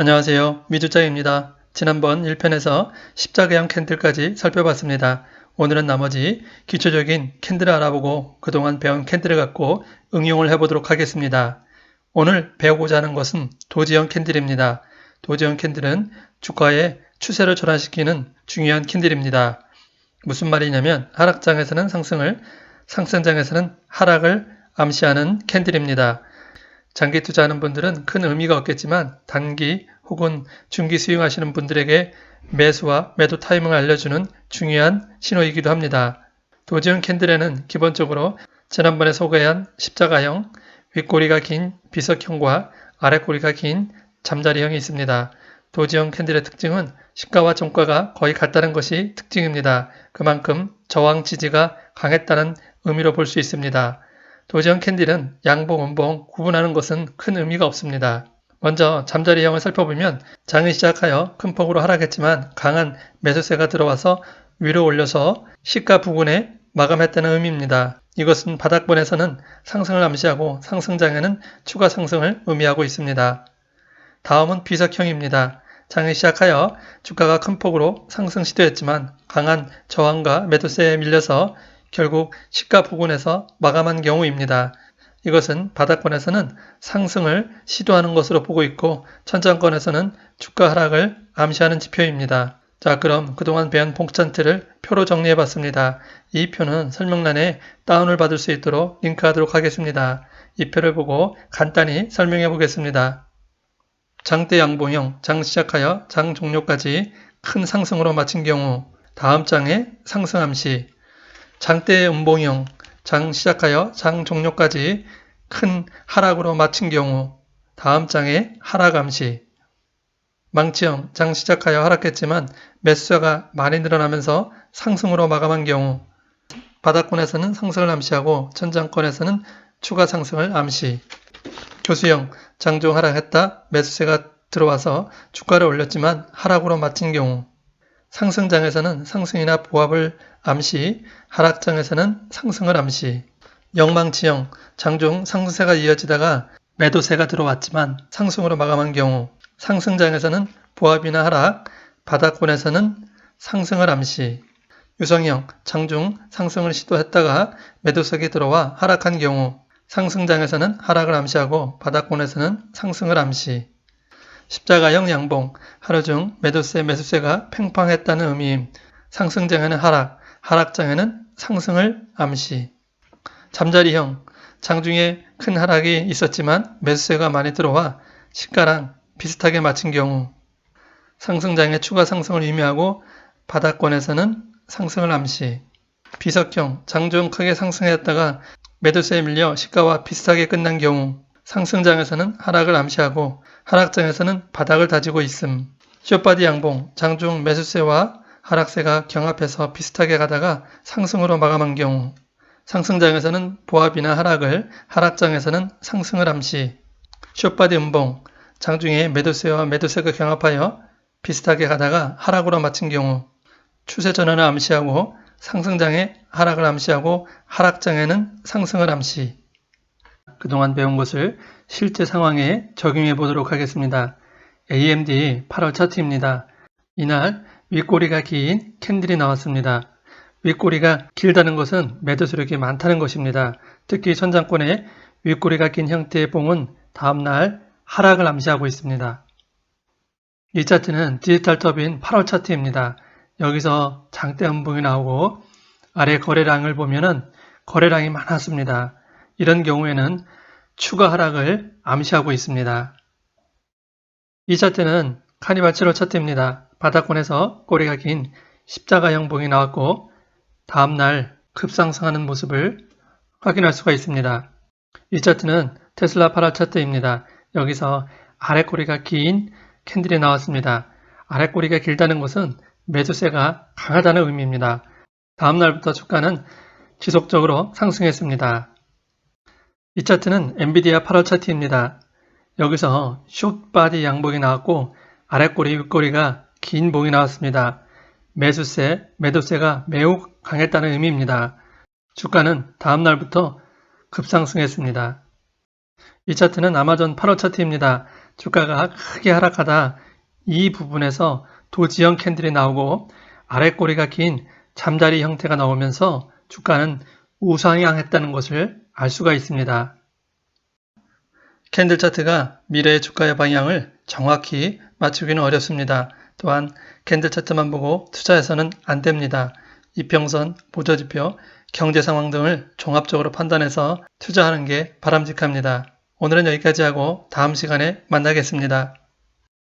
안녕하세요. 미주짱입니다. 지난번 1편에서 십자가형 캔들까지 살펴봤습니다. 오늘은 나머지 기초적인 캔들을 알아보고 그동안 배운 캔들을 갖고 응용을 해보도록 하겠습니다. 오늘 배우고자 하는 것은 도지형 캔들입니다. 도지형 캔들은 주가의 추세를 전환시키는 중요한 캔들입니다. 무슨 말이냐면 하락장에서는 상승을, 상승장에서는 하락을 암시하는 캔들입니다. 장기 투자하는 분들은 큰 의미가 없겠지만 단기 혹은 중기 수용하시는 분들에게 매수와 매도 타이밍을 알려주는 중요한 신호이기도 합니다. 도지형 캔들에는 기본적으로 지난번에 소개한 십자가형, 윗꼬리가 긴 비석형과 아랫꼬리가 긴 잠자리형이 있습니다. 도지형 캔들의 특징은 시가와 종가가 거의 같다는 것이 특징입니다. 그만큼 저항 지지가 강했다는 의미로 볼 수 있습니다. 도지형 캔들은 양봉, 음봉 구분하는 것은 큰 의미가 없습니다. 먼저 잠자리형을 살펴보면 장이 시작하여 큰 폭으로 하락했지만 강한 매수세가 들어와서 위로 올려서 시가 부근에 마감했다는 의미입니다. 이것은 바닥권에서는 상승을 암시하고 상승장에는 추가 상승을 의미하고 있습니다. 다음은 비석형입니다. 장이 시작하여 주가가 큰 폭으로 상승 시도했지만 강한 저항과 매도세에 밀려서 결국 시가 부근에서 마감한 경우입니다. 이것은 바닥권에서는 상승을 시도하는 것으로 보고 있고 천장권에서는 주가 하락을 암시하는 지표입니다. 자 그럼 그동안 배운 봉찬트를 표로 정리해 봤습니다. 이 표는 설명란에 다운을 받을 수 있도록 링크하도록 하겠습니다. 이 표를 보고 간단히 설명해 보겠습니다. 장대 양봉형, 장 시작하여 장 종료까지 큰 상승으로 마친 경우 다음 장에 상승 암시 장대 음봉형, 장 시작하여 장 종료까지 큰 하락으로 마친 경우 다음 장에 하락 암시. 망치형, 장 시작하여 하락했지만 매수자가 많이 늘어나면서 상승으로 마감한 경우 바닥권에서는 상승을 암시하고 천장권에서는 추가 상승을 암시. 교수형, 장중 하락했다. 매수세가 들어와서 주가를 올렸지만 하락으로 마친 경우 상승장에서는 상승이나 보합을 암시, 하락장에서는 상승을 암시, 영망치형, 장중 상승세가 이어지다가 매도세가 들어왔지만 상승으로 마감한 경우 상승장에서는 보합이나 하락, 바닥권에서는 상승을 암시, 유성형, 장중 상승을 시도했다가 매도세가 들어와 하락한 경우 상승장에서는 하락을 암시하고 바닥권에서는 상승을 암시, 십자가형 양봉, 하루 중 매도세, 매수세가 팽팡했다는 의미임. 상승장에는 하락, 하락장에는 상승을 암시. 잠자리형, 장중에 큰 하락이 있었지만 매수세가 많이 들어와 시가랑 비슷하게 맞춘 경우 상승장의 추가 상승을 의미하고 바닥권에서는 상승을 암시. 비석형, 장중 크게 상승했다가 매도세에 밀려 시가와 비슷하게 끝난 경우 상승장에서는 하락을 암시하고 하락장에서는 바닥을 다지고 있음. 쇼바디 양봉, 장중 매수세와 하락세가 경합해서 비슷하게 가다가 상승으로 마감한 경우 상승장에서는 보합이나 하락을, 하락장에서는 상승을 암시. 쇼바디 음봉, 장중에 매도세와 매도세가 경합하여 비슷하게 가다가 하락으로 마친 경우 추세 전환을 암시하고 상승장에 하락을 암시하고 하락장에는 상승을 암시. 그동안 배운 것을 실제 상황에 적용해 보도록 하겠습니다. AMD 8월 차트입니다. 이날 윗꼬리가 긴 캔들이 나왔습니다. 윗꼬리가 길다는 것은 매도 수력이 많다는 것입니다. 특히 천장권에 윗꼬리가 긴 형태의 봉은 다음날 하락을 암시하고 있습니다. 이 차트는 디지털 터빈 8월 차트입니다. 여기서 장대 음봉이 나오고 아래 거래량을 보면은 거래량이 많았습니다. 이런 경우에는 추가 하락을 암시하고 있습니다. 이 차트는 카니발 7호 차트입니다. 바닥권에서 꼬리가 긴 십자가 형 봉이 나왔고 다음날 급상승하는 모습을 확인할 수가 있습니다. 이 차트는 테슬라 8월 차트입니다. 여기서 아래 꼬리가 긴 캔들이 나왔습니다. 아래 꼬리가 길다는 것은 매수세가 강하다는 의미입니다. 다음날부터 주가는 지속적으로 상승했습니다. 이 차트는 엔비디아 8월 차트입니다. 여기서 숏바디 양봉이 나왔고 아랫꼬리 윗꼬리가 긴 봉이 나왔습니다. 매수세, 매도세가 매우 강했다는 의미입니다. 주가는 다음 날부터 급상승했습니다. 이 차트는 아마존 8월 차트입니다. 주가가 크게 하락하다 이 부분에서 도지형 캔들이 나오고 아래 꼬리가 긴 잠자리 형태가 나오면서 주가는 우상향했다는 것을 알 수가 있습니다. 캔들 차트가 미래의 주가의 방향을 정확히 맞추기는 어렵습니다. 또한 캔들 차트만 보고 투자해서는 안 됩니다. 이평선, 보조지표, 경제 상황 등을 종합적으로 판단해서 투자하는 게 바람직합니다. 오늘은 여기까지 하고 다음 시간에 만나겠습니다.